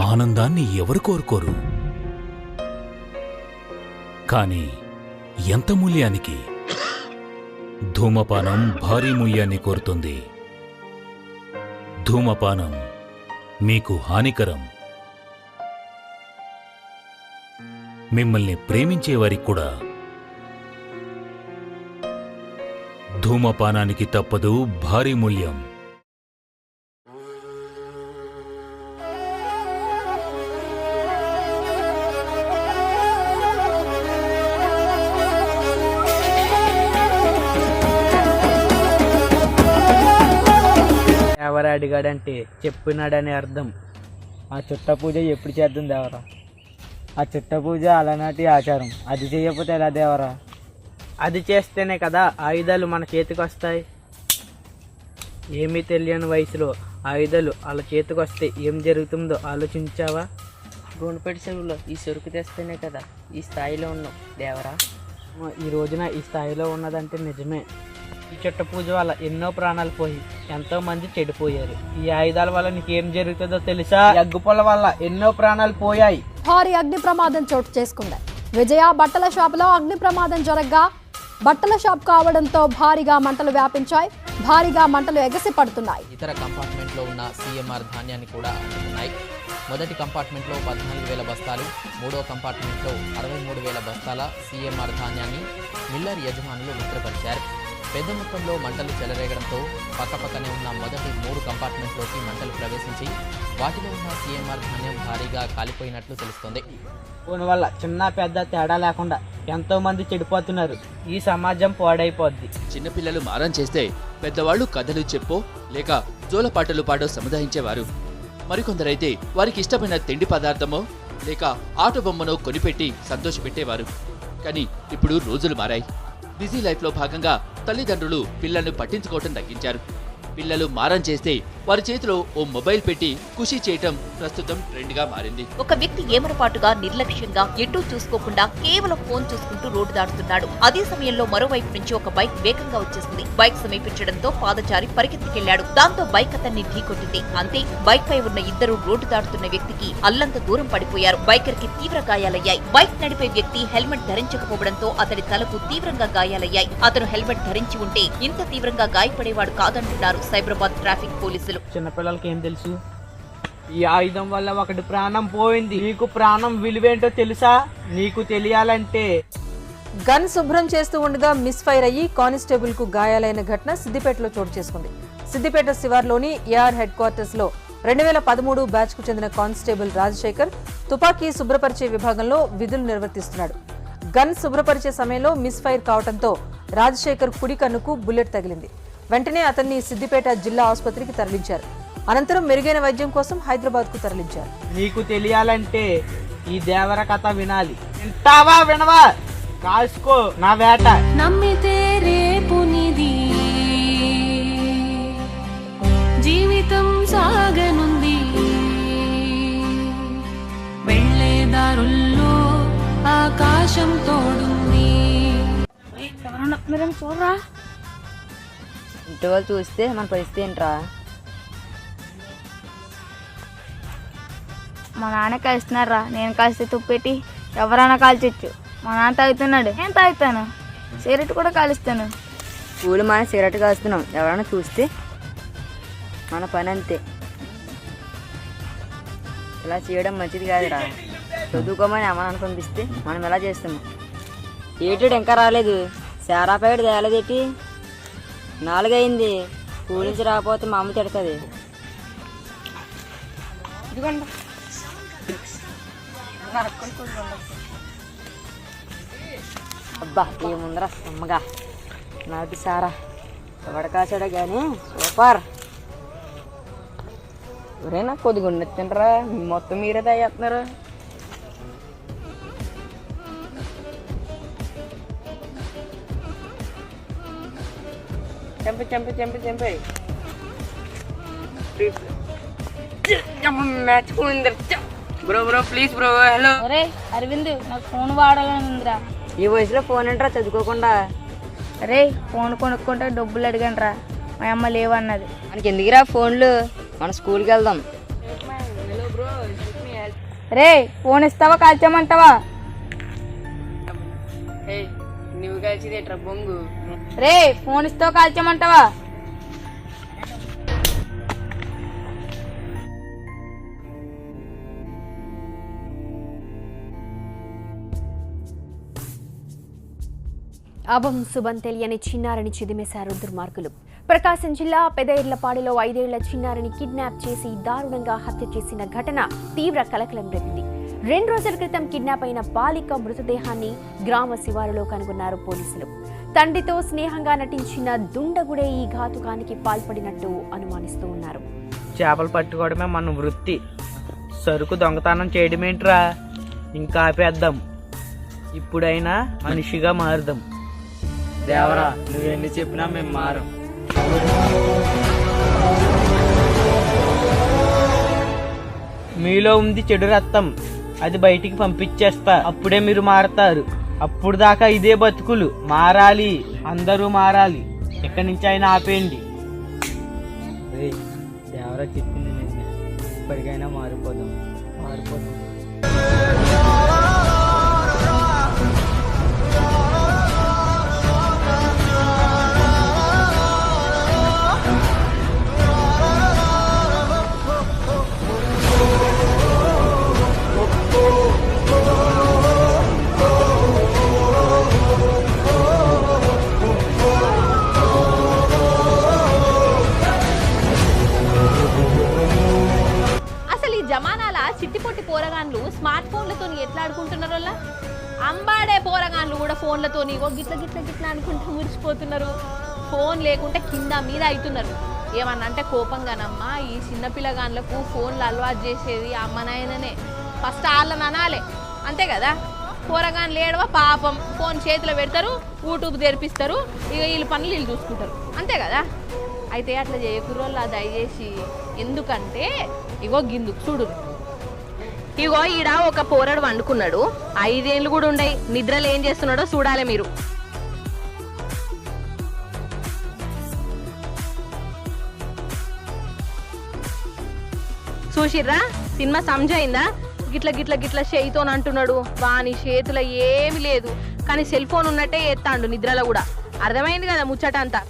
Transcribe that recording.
ఆనందాన్ని ఎవరు కోరుకోరు? కానీ ఎంత మూల్యానికి? ధూమపానం భారీ మూల్యాన్ని కోరుతుంది. ధూమపానం మీకు హానికరం. మిమ్మల్ని ప్రేమించేవారికి కూడా. ధూమపానానికి తప్పదు భారీ మూల్యం. అడిగాడంటే చెప్పినాడని అర్థం. ఆ చుట్ట పూజ ఎప్పుడు చేద్దాం దేవరా? ఆ చుట్ట పూజ అలనాటి ఆచారం. అది చేయకపోతే ఎలా దేవరా? అది చేస్తేనే కదా ఆయుధాలు మన చేతికి వస్తాయి ఏమీ తెలియని వయసులో ఆయుధాలు వాళ్ళ చేతికి వస్తే ఏం జరుగుతుందో ఆలోచించావా? గుండెపేట చెరువులో ఈ సరుకు తెస్తేనే కదా ఈ స్థాయిలో ఉన్నాం దేవరా? ఈ రోజున ఈ స్థాయిలో ఉన్నదంటే నిజమే. ఈ చుట్ట పూజ వల్ల ఎన్నో ప్రాణాలు పోయి ఎంతో మంది చెడిపోయారు. ఈ ఆయుధాల వల్ల నీకేం జరుగుతుందో తెలుసా? ఈ అగ్గుపుల్ల వల్ల ఎన్నో ప్రాణాలు పోయాయి. భారీ అగ్ని ప్రమాదం చోటు చేసుకుంది. విజయ బట్టల షాపులో అగ్ని ప్రమాదం జరగ్గా బట్టల షాప్ కావడంతో భారీగా మంటలు వ్యాపించాయి. భారీగా మంటలు ఎగసి పడుతున్నాయి. ఇతర కంపార్ట్మెంట్లో ఉన్న సీఎంఆర్ ధాన్యాన్ని కూడా అందుకున్నాయి మొదటి కంపార్ట్మెంట్లో పద్నాలుగు వేల బస్తాలు మూడో కంపార్ట్మెంట్లో అరవై మూడు వేల బస్తాల సీఎంఆర్ ధాన్యాన్ని మిల్లర్ యజమానులు మిత్రపరిచారు పెద్ద మొత్తంలో మంటలు చెలరేగడంతో పక్కపక్కనే ఉన్న మొదటి మూడు కంపార్ట్మెంట్లోకి మంటలు ప్రవేశించి వాటిలో ఉన్న సీఎంఆర్ ధాన్యం భారీగా కాలిపోయినట్లు తెలుస్తోంది. దీని వల్ల చిన్న పెద్ద తేడా లేకుండా ఎంతో మంది చెడిపోతున్నారు. ఈ సమాజం పాడైపోద్ది. చిన్నపిల్లలు మారం చేస్తే పెద్దవాళ్ళు కథలు చెప్పో లేక జోలపాటలు పాడో సముదాయించేవారు. మరికొందరైతే వారికి ఇష్టమైన తిండి పదార్థమో లేక ఆట బొమ్మనో కొనిపెట్టి సంతోషపెట్టేవారు. కానీ ఇప్పుడు రోజులు మారాయి. బిజీ లైఫ్లో భాగంగా తల్లిదండ్రులు పిల్లల్ని పట్టించుకోవటం తగ్గించారు. పిల్లలు మారం చేస్తే వారి చేతిలో ఓ మొబైల్ పెట్టి ఖుషి చేయటం ప్రస్తుతం ట్రెండ్గా మారింది. ఒక వ్యక్తి ఏమరపాటుగా నిర్లక్ష్యంగా ఎటూ చూసుకోకుండా కేవలం ఫోన్ చూసుకుంటూ రోడ్డు దాటుతున్నాడు. అదే సమయంలో మరోవైపు నుంచి ఒక బైక్ వేగంగా వచ్చేసింది. బైక్ సమీపించడంతో పాదచారి పరిగెత్తుకెళ్ళాడు. దాంతో బైక్ అతన్ని ఢీకొట్టింది. అంతే బైక్ పై ఉన్న ఇద్దరు రోడ్డు దాటుతున్న వ్యక్తికి అల్లంత దూరం పడిపోయారు. బైకర్కి తీవ్ర గాయాలయ్యాయి. బైక్ నడిపే వ్యక్తి హెల్మెట్ ధరించకపోవడంతో అతడి తలకు తీవ్రంగా గాయాలయ్యాయి. అతను హెల్మెట్ ధరించి ఉంటే ఇంత తీవ్రంగా గాయపడేవాడు కాదంటున్నారు సైబరాబాద్ ట్రాఫిక్ పోలీసులు. చిన్నపిల్లలకి ఏం తెలుసు? ఈ ఆయుధం వల్ల ఒకటి ప్రాణం పోయింది. నీకు ప్రాణం విలువేంటో తెలుసా? నీకు తెలియాలంటే. గన్ శుభ్రం చేస్తూ ఉండగా మిస్ ఫైర్ అయ్యి కానిస్టేబుల్కు గాయాలైన ఘటన సిద్దిపేటలో చోటు చేసుకుంది. సిద్దిపేట శివార్లోని ఏఆర్ హెడ్ క్వార్టర్స్లో రెండు వేల పదమూడు బ్యాచ్కు చెందిన కానిస్టేబుల్ రాజశేఖర్ తుపాకీ శుభ్రపరిచే విభాగంలో విధులు నిర్వర్తిస్తున్నాడు. గన్ శుభ్రపరిచే సమయంలో మిస్ ఫైర్ కావడంతో రాజశేఖర్ కుడి కన్నుకు బుల్లెట్ తగిలింది. వెంటనే అతన్ని సిద్దిపేట జిల్లా ఆసుపత్రికి తరలించారు. అనంతరం మెరుగైన వైద్యం కోసం హైదరాబాద్కు తరలించారు. నీకు తెలియాలంటే ఈ దేవర కథ వినాలి. వింటావా వినవా? కాసుకో నా వేట. నమ్మితే రేపునిది జీవితం సాగనుంది. వెళ్ళే దారుల్లో ఆకాశం తోడుంది. చూడరా ఇంటి వాళ్ళు చూస్తే మన పరిస్థితి ఏంట్రా? మా నాన్న కలుస్తున్నారా నేను కలిసి తుప్పెట్టి ఎవరైనా కాల్చొచ్చు. మా నాన్న తాగుతున్నాడు నేను తాగుతాను. సిగరెట్ కూడా కాలుస్తాను. స్కూల్ మన సిగరెట్ కాస్తున్నాం ఎవరైనా చూస్తే మన పని అంతే. ఇలా చేయడం మంచిది కాదురా. చదువుకోమని అమ్మని పంపిస్తే మనం ఎలా చేస్తున్నాం? ఏటాడు ఇంకా రాలేదు? సారా ప్యాకెట్ తేలేదేటి నాలుగైంది. స్కూల్ నుంచి రాకపోతే మా అమ్మ తిడుతుంది. అబ్బా ఏముందరా అమ్మగా. నాటి సారా. ఎవడ కాసాడా కానీ సూపర్. ఎవరైనా కొద్దిగా ఉండొచ్చంటారా మొత్తం మీరే తయారుతున్నారు చెంప చెంప చెంప చెంప match bro bro please bro hello ఒరే అరవింద్ నాకు ఫోన్ వాడాలని ఉందిరా ఈ వయసులో ఫోన్ ఏంట్రా చదువుకోకుండా? అరే ఫోన్ కొనుక్కుంటే డబ్బులు అడిగాను రా మా అమ్మ లేవన్నది. మనకి ఎందుకురా ఫోన్లు? మన స్కూల్కి వెళ్దాం. హలో బ్రో రే ఫోన్ ఇస్తావా కాల్చామంటావా కలిసిదేట్రా బొంగు. రే ఫోన్ ఇస్తావా కాల్చామంటావా? అభం శుభం తెలియని చిన్నారిని చిదిమేశారు దుర్మార్గులు. ప్రకాశం జిల్లా పెదయిర్లపాడులో ఐదేళ్ళ చిన్నారిని కిడ్నాప్ చేసి దారుణంగా హత్య చేసిన ఘటన తీవ్ర కలకలం రేపింది. రెండు రోజుల క్రితం కిడ్నాప్ అయిన బాలిక మృతదేహాన్ని గ్రామ శివారులో కనుగొన్నారు పోలీసులు. తండ్రితో స్నేహంగా నటించిన దుండగుడే ఈ ఘాతుకానికి పాల్పడినట్టు అనుమానిస్తూ ఉన్నారు. చేపలు పట్టుకోవడమే మన వృత్తి. సరుకు దొంగతనం చేయడమేంట్రా? ఇంకా ఆపేద్దాం. ఇప్పుడైనా మనిషిగా మారుదాం. దేవరా నువ్వెన్ని చెప్పినా మేము మారం. మీలో ఉంది చెడు రక్తం. అది బయటికి పంపించేస్తా. అప్పుడే మీరు మారతారు. అప్పుడు దాకా ఇదే బతుకులు. మారాలి. అందరూ మారాలి. ఎక్కడి నుంచి అయినా ఆపేయండి. దేవరా చెప్పింది నిజమే. ఇప్పటికైనా మారిపోదాం. మారిపోదాం. అసలు చిట్టిపొట్టి పోరగాన్లు స్మార్ట్ ఫోన్లతో ఎట్లా ఆడుకుంటున్నారు అంబాడే పోరగాన్లు కూడా ఫోన్లతోని ఓ గిట్ల గిట్ల గిట్ల అనుకుంటూ మురిసిపోతున్నారు. ఫోన్ లేకుంటే కింద మీద అవుతున్నారు ఏమన్నా అంటే కోపంగానమ్మా ఈ చిన్నపిల్లగాన్లకు ఫోన్లు అలవాటు చేసేది అమ్మ నాయననే. ఫస్ట్ వాళ్ళని అనాలే. అంతే కదా? కూరగాయలు లేడవా పాపం. ఫోన్ చేతిలో పెడతారు యూట్యూబ్ తెరిపిస్తారు ఇక వీళ్ళ పనులు వీళ్ళు చూసుకుంటారు. అంతే కదా? అయితే అట్లా చేయకుర్రోళ్ళ దయచేసి. ఎందుకంటే ఇగో గిందు చూడు. ఇగో ఈడ ఒక పోరడు వండుకున్నాడు. ఐదేళ్ళు కూడా ఉండయి. నిద్రలు ఏం చేస్తున్నాడో చూడాలి మీరు. చూసిర్రా? సినిమా సమజైందా గిట్ల గిట్ల గిట్ల చేయితో అంటున్నాడు. వాని చేతిలో ఏమి లేదు. కానీ సెల్ ఫోన్ ఉన్నట్టే ఎత్తాండు నిద్రలో కూడా. అర్థమైంది కదా ముచ్చట అంతా